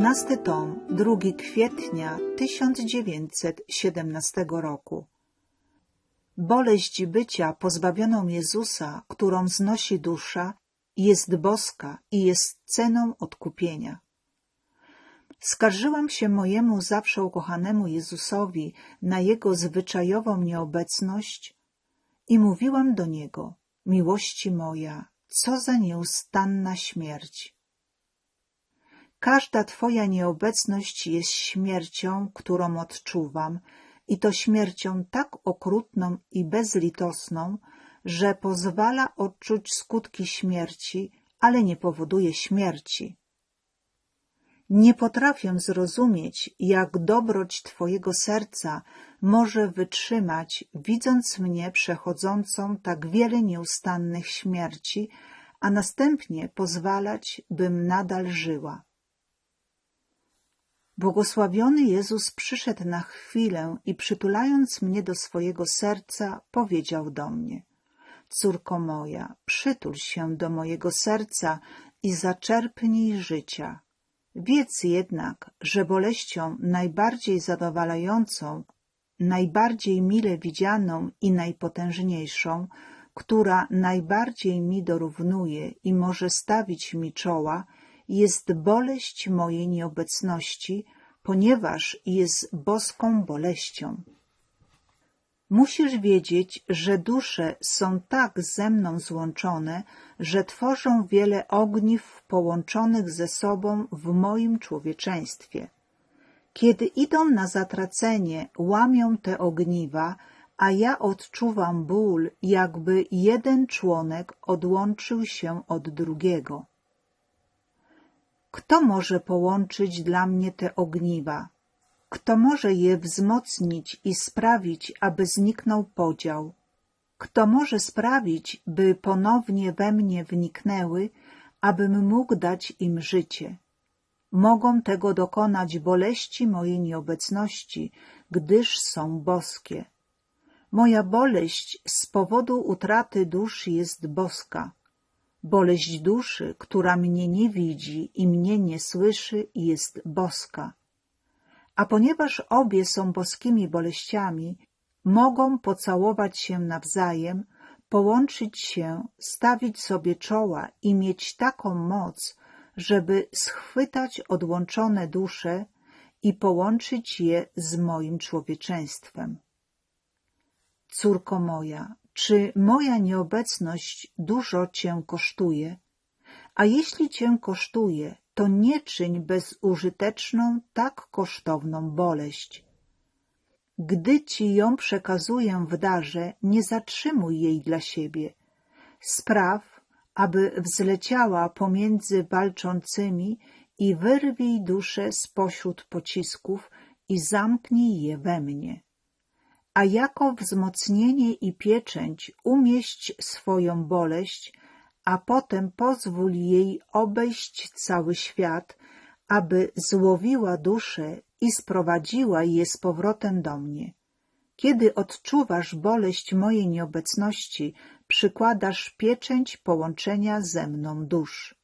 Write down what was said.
Dwunasty tom, 2 kwietnia 1917 roku. Boleść bycia pozbawioną Jezusa, którą znosi dusza, jest boska i jest ceną odkupienia. Skarżyłam się mojemu zawsze ukochanemu Jezusowi na Jego zwyczajową nieobecność i mówiłam do Niego, miłości moja, co za nieustanna śmierć. Każda Twoja nieobecność jest śmiercią, którą odczuwam, i to śmiercią tak okrutną i bezlitosną, że pozwala odczuć skutki śmierci, ale nie powoduje śmierci. Nie potrafię zrozumieć, jak dobroć Twojego serca może wytrzymać, widząc mnie przechodzącą tak wiele nieustannych śmierci, a następnie pozwalać, bym nadal żyła. Błogosławiony Jezus przyszedł na chwilę i przytulając mnie do swojego serca, powiedział do mnie: Córko moja, przytul się do mojego serca i zaczerpnij życia. Wiedz jednak, że boleścią najbardziej zadowalającą, najbardziej mile widzianą i najpotężniejszą, która najbardziej mi dorównuje i może stawić mi czoła, jest boleść mojej nieobecności, ponieważ jest boską boleścią. Musisz wiedzieć, że dusze są tak ze mną złączone, że tworzą wiele ogniw połączonych ze sobą w moim człowieczeństwie. Kiedy idą na zatracenie, łamią te ogniwa, a ja odczuwam ból, jakby jeden członek odłączył się od drugiego. Kto może połączyć dla mnie te ogniwa? Kto może je wzmocnić i sprawić, aby zniknął podział? Kto może sprawić, by ponownie we mnie wniknęły, abym mógł dać im życie? Mogą tego dokonać boleści mojej nieobecności, gdyż są boskie. Moja boleść z powodu utraty dusz jest boska. Boleść duszy, która mnie nie widzi i mnie nie słyszy, jest boska. A ponieważ obie są boskimi boleściami, mogą pocałować się nawzajem, połączyć się, stawić sobie czoła i mieć taką moc, żeby schwytać odłączone dusze i połączyć je z moim człowieczeństwem. Córko moja, czy moja nieobecność dużo cię kosztuje? A jeśli cię kosztuje, to nie czyń bezużyteczną, tak kosztowną boleść. Gdy ci ją przekazuję w darze, nie zatrzymuj jej dla siebie. Spraw, aby wzleciała pomiędzy walczącymi i wyrwij duszę spośród pocisków i zamknij je we mnie a jako wzmocnienie i pieczęć umieść swoją boleść, a potem pozwól jej obejść cały świat, aby złowiła duszę i sprowadziła je z powrotem do mnie. Kiedy odczuwasz boleść mojej nieobecności, przykładasz pieczęć połączenia ze mną dusz.